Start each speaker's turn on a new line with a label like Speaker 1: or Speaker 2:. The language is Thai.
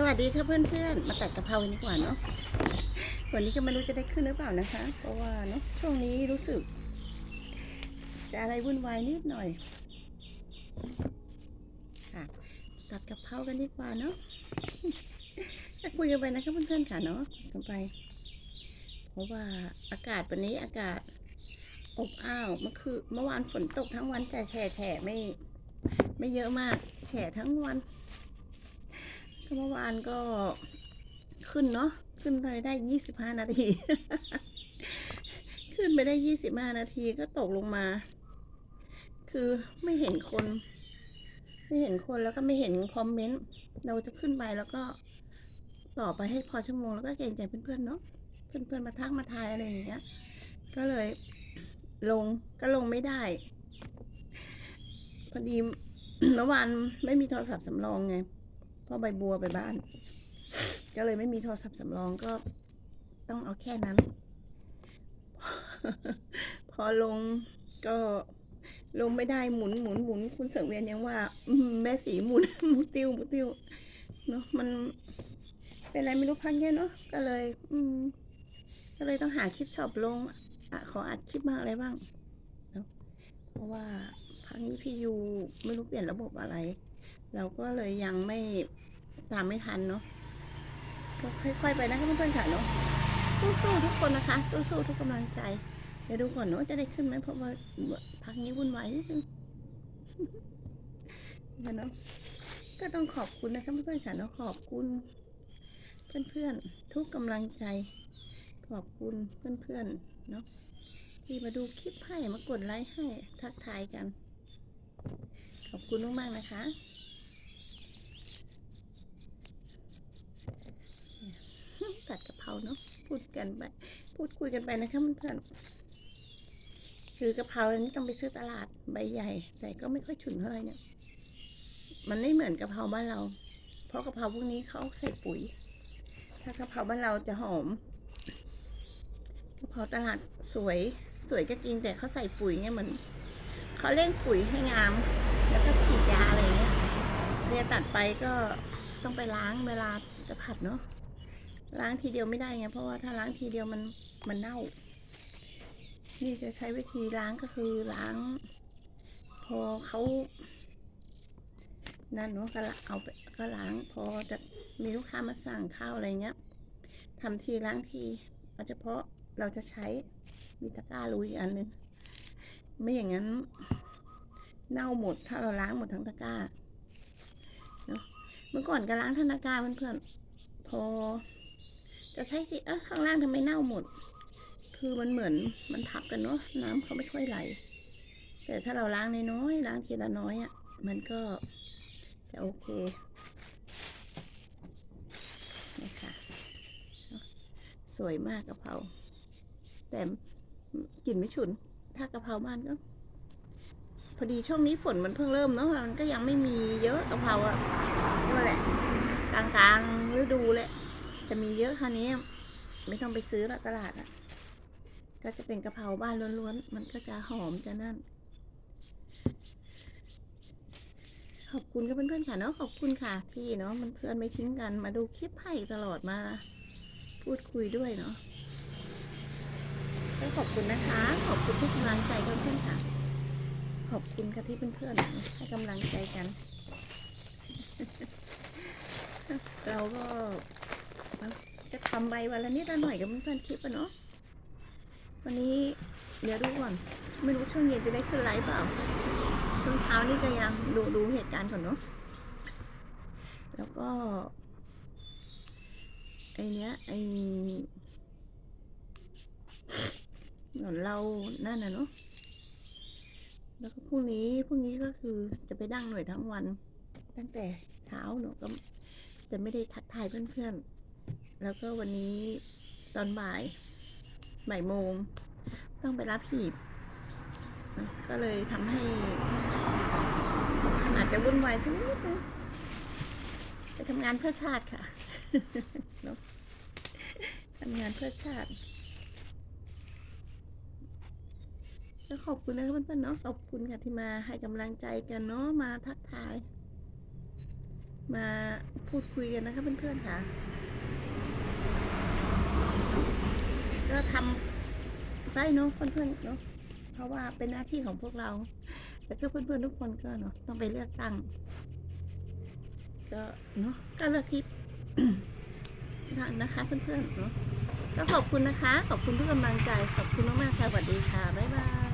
Speaker 1: สวัสดีค่ะเพื่อนๆ มาตัดกะเพรากันดีกว่าเนาะวันนี้ก็ไม่รู้จะได้ขึ้นหรือเปล่านะคะ เพราะว่าเนาะช่วงนี้รู้สึก จะอะไรวุ่นวายนิดหน่อยค่ะตัดกะเพรากันดีกว่าเนาะคุยกันไปนะคะเพื่อนๆค่ะเนาะกันไป เพราะว่าอากาศวันนี้อากาศอบอ้าวเมื่อคือเมื่อวานฝนตกทั้งวันแต่แฉะแฉะไม่ ไม่เยอะมาก แฉะทั้งวัน เมื่อวานก็ขึ้นเนาะขึ้นไปได้ยี่สิบห้านาที ขึ้นไปได้ยี่สิบห้านาทีก็ตกลงมา คือไม่เห็นคน ไม่เห็นคนแล้วก็ไม่เห็นคอมเมนต์เราจะขึ้นไปแล้วก็ต่อไปให้พอชั่วโมงแล้วก็เกรงใจเพื่อนๆเนาะเพื่อนๆมาทักมาทายอะไรอย่างเงี้ย ก็เลยลงก็ลงไม่ได้ พอดีเมื่อวานไม่มีโทรศัพท์สำรองไง พ่อใบบัวไปบ้าน ก็เลยไม่มีโทรศัพท์สำรองก็ต้องเอาแค่นั้น พอลงก็ลงไม่ได้หมุนหมุนหมุนคุณเสริมเวียนยังว่าแม่สีหมุนมุติ้วมุติ้วเนาะมันเป็นอะไรไม่รู้พักเนี้ยเนาะก็เลย อืม ก็เลยต้องหาคลิปช็อปลงอะขออัดคลิปมางอะไรบ้างเนาะเพราะว่าพักนี้พี่ยูไม่รู้เปลี่ยนระบบอะไร เราก็เลยยังไม่ ตามไม่ทันเนาะก็ค่อย ๆ ไปนะคะเพื่อนๆค่ะเนาะสู้ๆทุกคนนะคะ สู้ๆทุกกำลังใจ เดี๋ยวดูก่อนเนาะจะได้ขึ้นไหมเพราะว่าพักนี้วุ่นวายนิดนึงเนาะก็ต้องขอบคุณนะคะเพื่อนๆค่ะเนาะขอบคุณ เพื่อนๆทุกกำลังใจ ขอบคุณเพื่อนๆเนาะที่มาดูคลิปให้มากดไลค์ให้ทักทายกัน ขอบคุณมากๆนะคะ ตัดกะ เพราเนาะพูดกันไปพูดคุยกันไปนะคะเพื่อนๆคือกะเพราอันนี้ต้องไปซื้อตลาดใบใหญ่ แต่ก็ไม่ค่อยฉุนเท่าไหร่เนี่ยมันไม่เหมือนกะเพราบ้านเรา เพราะกะเพราพวกนี้เขาใส่ปุ๋ย ถ้ากะเพราบ้านเราจะหอมกะเพราตลาดสวยสวยก็จริงแต่เขาใส่ปุ๋ยเนี่ยเหมือนเขาเล่นปุ๋ยให้งาม แล้วก็ฉีดยาอะไรเงี้ยเรียตัดไปก็ต้องไปล้างเวลาจะผัดเนาะ ล้างทีเดียวไม่ได้ไงเพราะว่าถ้าล้างทีเดียวมันมันเน่า นี่จะใช้วิธีล้างก็คือล้าง พอเขานั่นเนาะก็ละเอาไปก็ล้างพอจะมีลูกค้ามาสั่งข้าวอะไรเงี้ยทำทีล้างทีเอาเฉพาะเราจะใช้มีตะกร้าลุยอันนึงไม่อย่างนั้น เน่าหมดถ้าเราล้างหมดทั้งตะกร้าเนาะเมื่อก่อนก็ล้างทั้งตะกร้าเพื่อนๆพอ จะใช้สิเออข้างล่างทำไมเน่าหมด คือมันเหมือนมันทับกันเนาะน้ำเขาไม่ค่อยไหล แต่ถ้าเราล้างน้อยๆล้างทีละน้อยอะ่ะ มันก็จะโอเคนี่ค่ะสวยมากกะเพราแต่กลิ่นไม่ฉุน ถ้ากะเพราบ้านก็ พอดีช่วงนี้ฝนมันเพิ่งเริ่มเนาะมันก็ยังไม่มีเยอะกะเพราอะนั่นแหละกลางๆฤดูแหละ จะมีเยอะค่ะนี้ ไม่ต้องไปซื้อละตลาดอะ ก็จะเป็นกะเพราบ้านล้วนๆ มันก็จะหอมจะนั่น ขอบคุณกับเพื่อนๆค่ะเนาะขอบคุณค่ะที่เนาะมันเพื่อนไม่ทิ้งกันมาดูคลิปให้ตลอดมา พูดคุยด้วยเนาะก็ขอบคุณนะคะ ขอบคุณทุกกำลังใจเพื่อนๆค่ะ ขอบคุณค่ะที่เพื่อนๆให้กำลังใจกัน เราก็ ทำใบวันละนิดละหน่อยกับเพื่อนๆคลิปอะเนาะวันนี้เดี๋ยวดูก่อน ไม่รู้ช่วงเย็นจะได้ขึ้นไลฟ์เปล่าช่วงเช้านี่ก็ยังดูดูเหตุการณ์ก่อนเนาะแล้วก็ไอเนี้ยไอหนอนเรานั่นน่ะเนาะแล้วก็พรุ่งนี้พรุ่งนี้ก็คือจะไปดั้งหน่วยทั้งวัน ตั้งแต่เช้าหนูก็จะไม่ได้ทักทายเพื่อนๆ แล้วก็วันนี้ตอนบ่ายบ่ายโมง ต้องไปรับหีบ ก็เลยทำให้อาจจะวุ่นวายสักนิดนึงไปทำงานเพื่อชาติค่ะเนอะทำงานเพื่อชาติก็ขอบคุณนะคะเพื่อนๆเนาะขอบคุณค่ะที่มาให้กำลังใจกันเนาะมาทักทาย มาพูดคุยกันนะคะเพื่อนๆค่ะ ก็ทำไปเนาะเพื่อนๆเนาะเพราะว่าเป็นหน้าที่ของพวกเรา แล้วก็เพื่อนๆทุกคนก็เนาะต้องไปเลือกตั้ง ก็เนาะก็เลือกที่ทางนะคะ เพื่อนๆเนาะก็ขอบคุณนะคะ ขอบคุณทุกกำลังใจ ขอบคุณมากๆค่ะสวัสดีค่ะ บ๊ายบาย